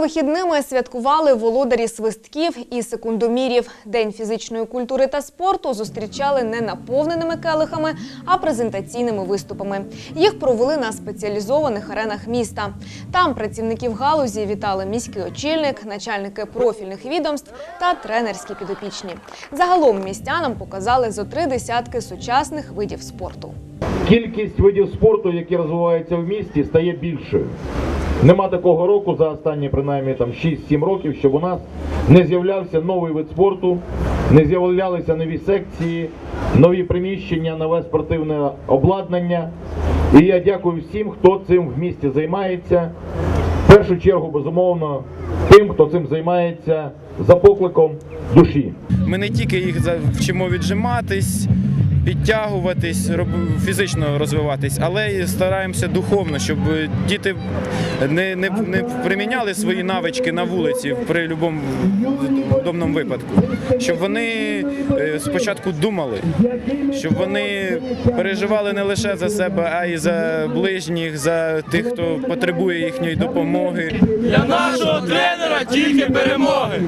вихідними святкували володарі свистків і секундомірів. День фізичної культури та спорту зустрічали не наповненими келихами, а презентаційними виступами. Їх провели на спеціалізованих аренах міста. Там працівників галузі вітали міський очільник, начальники профільних відомств та тренерські підопічні. Загалом містянам показали зо три десятки сучасних видів спорту. Кількість видів спорту, які розвиваються в місті, стає більшою. Нема такого року за останні принаймні там 6-7 років, щоб у нас не з'являвся новий вид спорту, не з'являлися нові секції, нові приміщення, нове спортивне обладнання. І я дякую всім, хто цим в місті займається. В першу чергу, безумовно, тим, хто цим займається за покликом душі. Ми не тільки їх вчимо віджиматись, підтягуватись, фізично розвиватись, але й стараємося духовно, щоб діти не, не, не приміняли свої навички на вулиці при будь-якому удобному випадку. Щоб вони е, спочатку думали, щоб вони переживали не лише за себе, а й за ближніх, за тих, хто потребує їхньої допомоги. Для нашого тренера тільки перемоги.